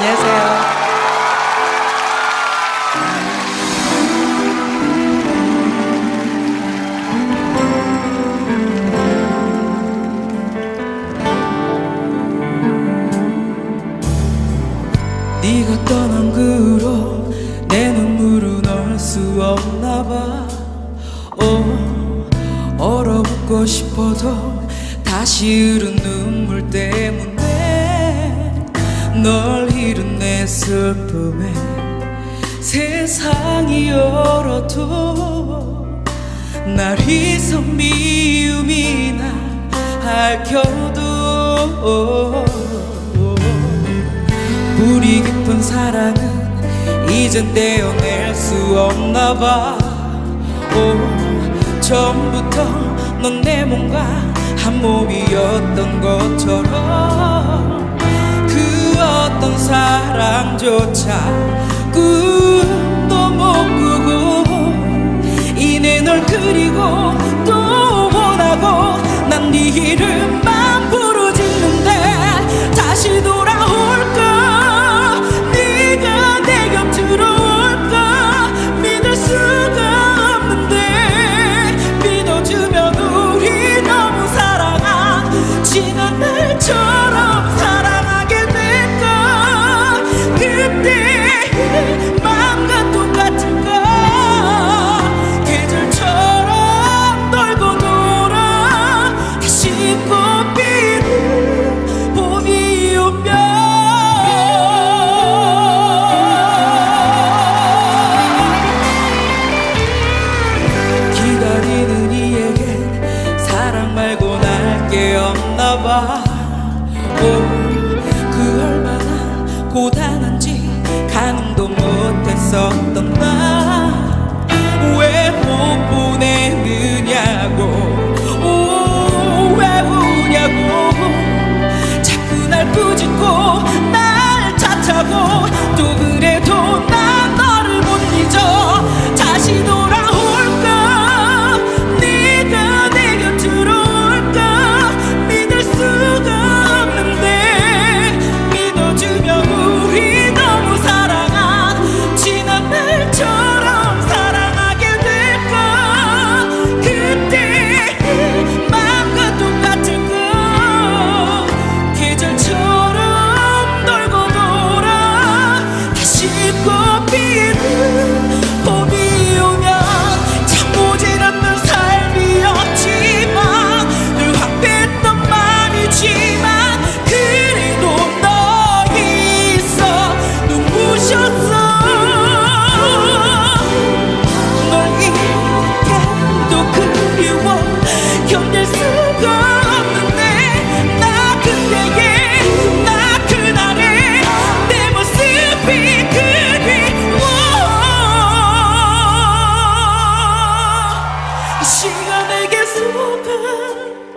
안녕하세요. 네가 떠난 그 후로 내 눈물은 얼 수 없나 봐 어, 얼어붙고 싶어도 다시 흐른 눈물 때문에 널 잃은 내 슬픔에 세상이 얼어도 날 희서 미움이나 할겨도 뿌리 깊은 사랑은 이젠 떼어낼 수 없나 봐. 오, 처음부터 넌 내 몸과 한 몸이었던 것처럼 사랑조차 꿈도 못 꾸고 이내 널 그리고 또 원하고 난 네 이름만 부르짖는데 다시 돌 없나 봐. 오, 그 얼마나 고단한지 가늠도 못했었던 나. 왜 못 보내느냐고. 오, 왜 우냐고. 자꾸 날 꾸짖고 날 탓하고 또 그래도 난 너를 못 잊어 시간에게 속아